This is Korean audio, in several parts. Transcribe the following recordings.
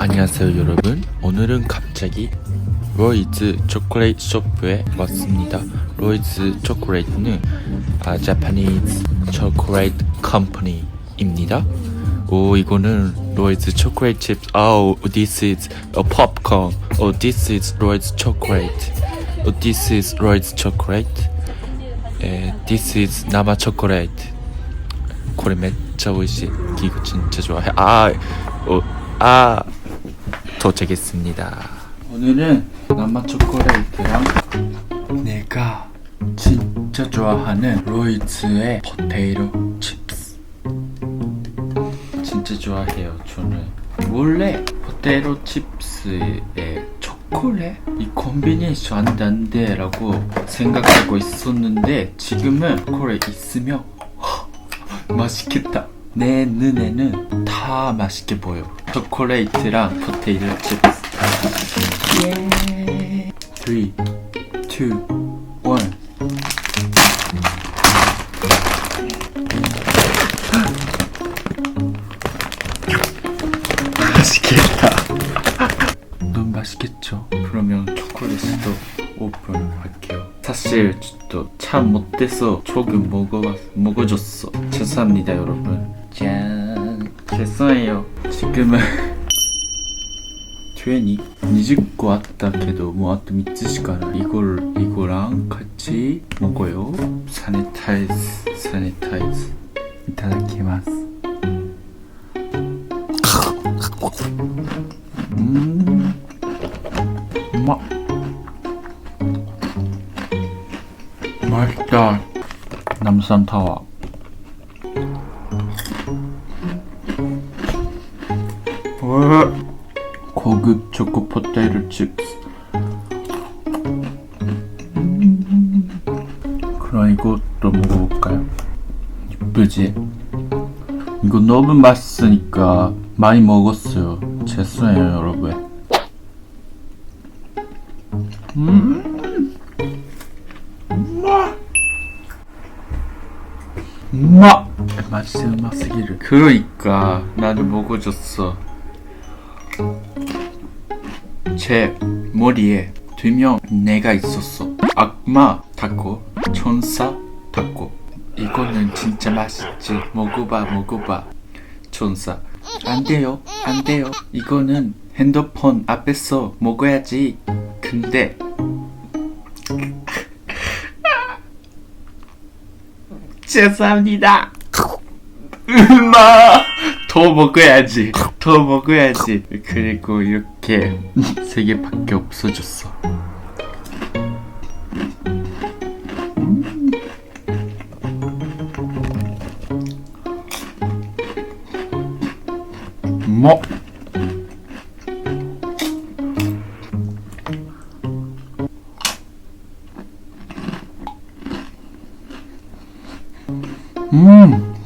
안녕하세요 여러분. 오늘은 갑자기 로이즈 초콜릿 쇼프에 왔습니다. 로이즈 초콜릿은 아, 자파니즈 초콜릿 컴퍼니입니다. 오 이거는 로이즈 초콜릿 칩스 아우 oh, this is a popcorn. oh this is 로이즈 초콜릿. oh this is 로이즈 초콜릿. this is 남아 초콜릿. 고래 맷 저거 씨 이거 진짜 좋아해. 아아 어, 아. 아. 도착했습니다. 오늘은 남아 초콜릿이랑 내가 진짜 좋아하는 로이즈의 포테이로 칩스. 진짜 좋아해요 저는. 원래 포테이로 칩스에 초콜릿? 이 콤비네이션 안 된대 라고 생각하고 있었는데 지금은 그래 있으면 맛있겠다. 내 눈에는 다 맛있게 보여. 초콜레이트랑 포테이토 칩스. 예. 3, 2, 1. 맛있겠다. 너무 맛있겠죠? 그러면 초콜릿도 오픈할게요. 사실 또 참 못돼서 조금 먹어 먹어줬어. 죄송합니다 여러분. じゃーん。消そうよ。宿題 20? 20個あったけどもうあと3つしかない。イゴルイゴラン勝ち？モコよサネタイズサネタイズ。いただきます。うん。うま。っマスターナムさんタワー。 고급 초코 포테이토 칩스. 음. 그럼 이것도 먹어볼까요? 이쁘지? 이거 너무 맛있으니까 많이 먹었어요. 죄송해요, 여러분. 음, 엄마! 맛이 맛이기를. 그러니까 나는 먹어줬어. 제 머리에 두 명 내가 있었어. 악마 닭고, 천사 닭고. 이거는 진짜 맛있지. 먹어봐, 먹어봐. 천사. 안 돼요, 안 돼요. 이거는 핸드폰 앞에서 먹어야지. 근데 죄송합니다. 엄마 더 먹어야지. 더 먹어야지. 그리고 이렇게 세 개밖에 없어졌어. 뭐? 음.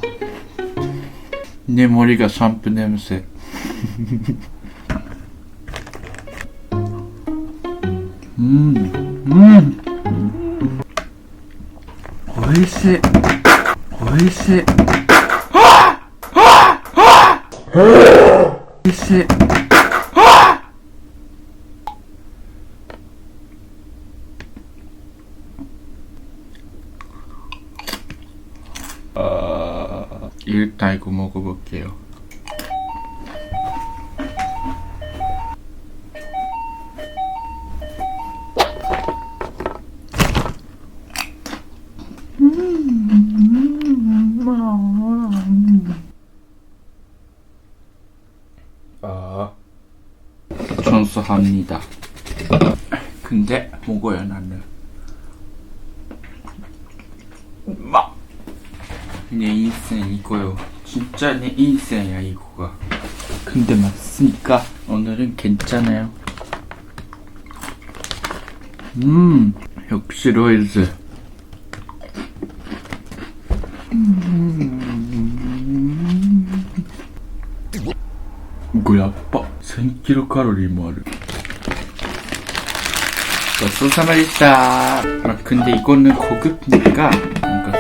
내 머리가 샴푸 냄새. 음, 음. 오이시, 오이시. 오이시. 일단 이거 먹어볼게요. 아, 준수합니다. 근데 먹어요 나는. 막. 내 인생 이거요. 진짜 내 인생이야 이거가. 근데 맞습니까? 오늘은 괜찮아요. 음, 역시 로이즈. 이거 야빠 1000kcal 뭐를. 소사말리다 아, 근데 이거는 고급이니까 뭔가